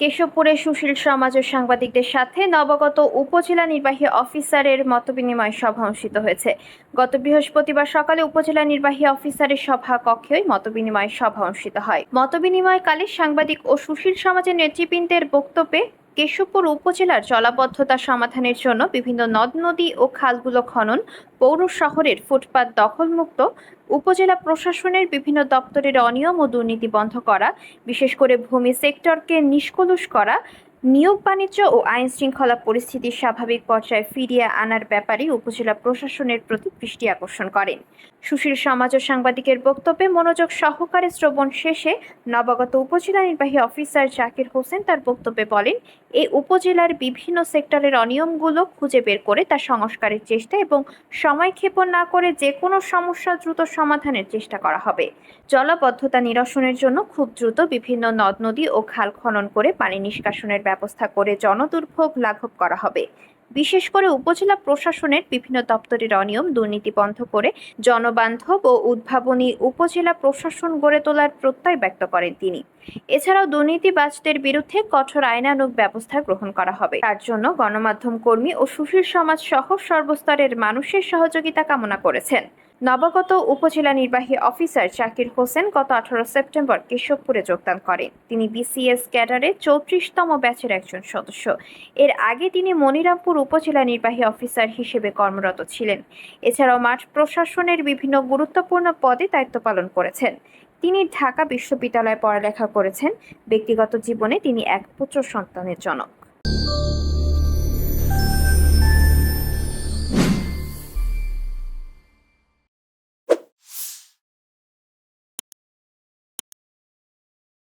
কেশবপুরে সুশীল সমাজ ও সাংবাদিকদের সাথে নবগত উপজেলা নির্বাহী অফিসারের মতবিনিময় সভা অনুষ্ঠিত হয়েছে। গত বৃহস্পতিবার সকালে উপজেলা নির্বাহী অফিসারের সভা কক্ষেই মতবিনিময় সভা অনুষ্ঠিত হয়। মতবিনিময়কালে সাংবাদিক ও সুশীল সমাজের নেতৃবৃন্দের বক্তব্যে কেশবপুর উপজেলার জলাবদ্ধতা সমাধানের জন্য বিভিন্ন নদ, নদী ও খালগুলো খনন, পৌর শহরের ফুটপাত দখলমুক্ত, উপজেলা প্রশাসনের বিভিন্ন দপ্তরের অনিয়ম ও দুর্নীতি বন্ধ করা, বিশেষ করে ভূমি সেক্টরকে নিষ্কলুষ করা, নিয়োগ বাণিজ্য ও আইন শৃঙ্খলা পরিস্থিতি স্বাভাবিক পর্যায়ে ফিরিয়ে আনার ব্যাপারে উপজেলা প্রশাসনের প্রতি দৃষ্টি আকর্ষণ করেন। সুশীল সমাজ ও সাংবাদিকের বক্তব্যে মনোযোগ সহকারে শ্রবণ শেষে নবাগত উপজেলা নির্বাহী অফিসার জাকির হোসেন তার বক্তব্যে বলেন, এই উপজেলার বিভিন্ন সেক্টরের অনিয়মগুলো খুঁজে বের করে তা সংস্কারের চেষ্টা এবং সময় ক্ষেপণ না করে যে কোনো সমস্যা দ্রুত সমাধানের চেষ্টা করা হবে। জলাবদ্ধতা নিরসনের জন্য খুব দ্রুত বিভিন্ন নদ নদী ও খাল খনন করে পানি নিষ্কাশনের ব্যবস্থা করে জনদুর্ভোগ লাঘব করা হবে। বিশেষ করে উপজেলা প্রশাসনের বিভিন্ন দপ্তরের অনিয়ম দুর্নীতি বন্ধ করে জনবান্ধব ও উদ্ভাবনী উপজেলা প্রশাসন গড়ে তোলার প্রত্যয় ব্যক্ত করেন তিনি। এছাড়াও দুর্নীতিবাজদের বিরুদ্ধে কঠোর আইনানুগ ব্যবস্থা গ্রহণ করা হবে। তার জন্য গণমাধ্যম কর্মী ও সুশীল সমাজ সহ সর্বস্তরের মানুষের সহযোগিতা কামনা করেছেন। নবাগত উপজেলা নির্বাহী অফিসার জাকির হোসেন গত আঠারো সেপ্টেম্বর কেশবপুরে যোগদান করেন। তিনি বিসিএস ক্যাডারের চৌত্রিশতম ব্যাচের একজন সদস্য। এর আগে তিনি মনিরামপুর উপজেলা নির্বাহী অফিসার হিসেবে কর্মরত ছিলেন। এছাড়াও মাঠ প্রশাসনের বিভিন্ন গুরুত্বপূর্ণ পদে দায়িত্ব পালন করেছেন। তিনি ঢাকা বিশ্ববিদ্যালয়ে পড়ালেখা করেছেন। ব্যক্তিগত জীবনে তিনি এক পুত্র সন্তানের জনক।